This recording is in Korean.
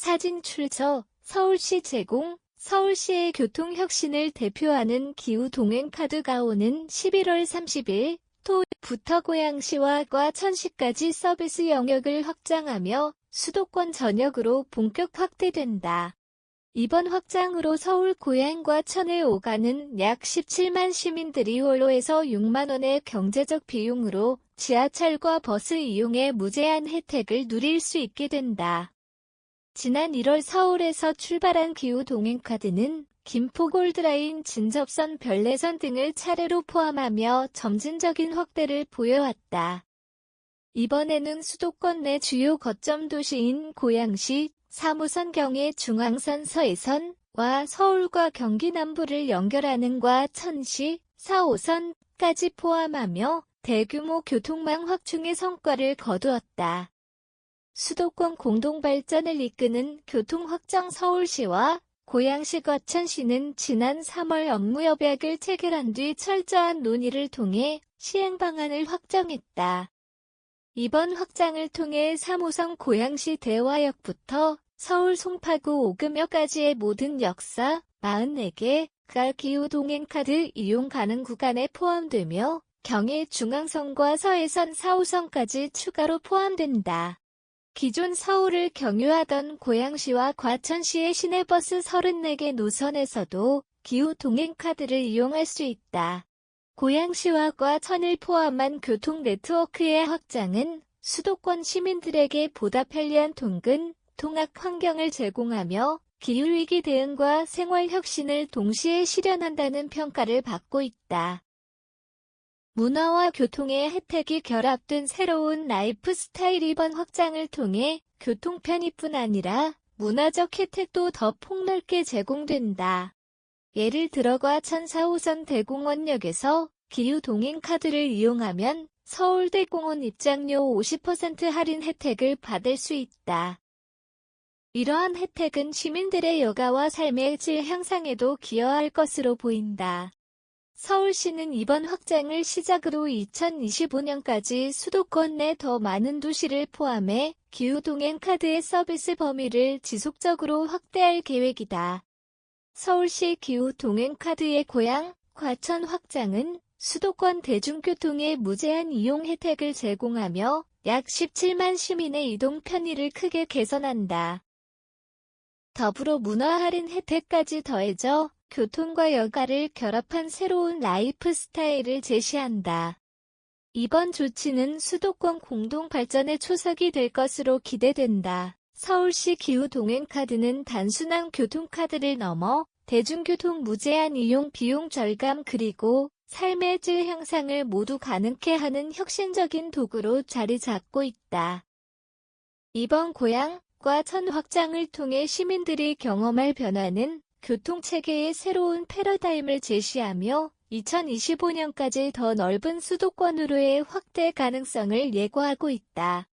사진 출처 서울시 제공 서울시의 교통혁신을 대표하는 기후동행카드가 오는 11월 30일 토부터 고양시와 과천시까지 서비스 영역을 확장하며 수도권 전역으로 본격 확대된다. 이번 확장으로 서울 고양과 천을 오가는 약 17만 시민들이 홀로에서 6만 원의 경제적 비용으로 지하철과 버스 이용에 무제한 혜택을 누릴 수 있게 된다. 지난 1월 서울에서 출발한 기후 동행카드는 김포 골드라인 진접선 별내선 등을 차례로 포함하며 점진적인 확대를 보여왔다. 이번에는 수도권 내 주요 거점 도시인 고양시, 3호선 경의 중앙선 서해선과 서울과 경기 남부를 연결하는 과 천시, 4호선까지 포함하며 대규모 교통망 확충의 성과를 거두었다. 수도권 공동발전을 이끄는 교통확장 서울시와 고양시 과천시는 지난 3월 업무협약을 체결한 뒤 철저한 논의를 통해 시행 방안을 확정했다. 이번 확장을 통해 3호선 고양시 대화역부터 서울 송파구 오금역까지의 모든 역사 44개가 기후 동행카드 이용 가능 구간에 포함되며 경의 중앙선과 서해선 4호선까지 추가로 포함된다. 기존 서울을 경유하던 고양시와 과천시의 시내버스 34개 노선에서도 기후 동행카드를 이용할 수 있다. 고양시와 과천을 포함한 교통 네트워크의 확장은 수도권 시민들에게 보다 편리한 통근, 통학 환경을 제공하며 기후위기 대응과 생활혁신을 동시에 실현한다는 평가를 받고 있다. 문화와 교통의 혜택이 결합된 새로운 라이프 스타일 이번 확장을 통해 교통 편의뿐 아니라 문화적 혜택도 더 폭넓게 제공된다. 예를 들어 과천 4호선 대공원역에서 기후 동행 카드를 이용하면 서울대공원 입장료 50% 할인 혜택을 받을 수 있다. 이러한 혜택은 시민들의 여가와 삶의 질 향상에도 기여할 것으로 보인다. 서울시는 이번 확장을 시작으로 2025년까지 수도권 내 더 많은 도시를 포함해 기후동행 카드의 서비스 범위를 지속적으로 확대할 계획이다. 서울시 기후동행 카드의 고향, 과천 확장은 수도권 대중교통의 무제한 이용 혜택을 제공하며 약 17만 시민의 이동 편의를 크게 개선한다. 더불어 문화 할인 혜택까지 더해져 교통과 여가를 결합한 새로운 라이프 스타일을 제시한다. 이번 조치는 수도권 공동 발전의 초석이 될 것으로 기대된다. 서울시 기후 동행카드는 단순한 교통카드를 넘어 대중교통 무제한 이용 비용 절감 그리고 삶의 질 향상을 모두 가능케 하는 혁신적인 도구로 자리 잡고 있다. 이번 고향과 천 확장을 통해 시민들이 경험할 변화는 교통체계의 새로운 패러다임을 제시하며 2025년까지 더 넓은 수도권으로의 확대 가능성을 예고하고 있다.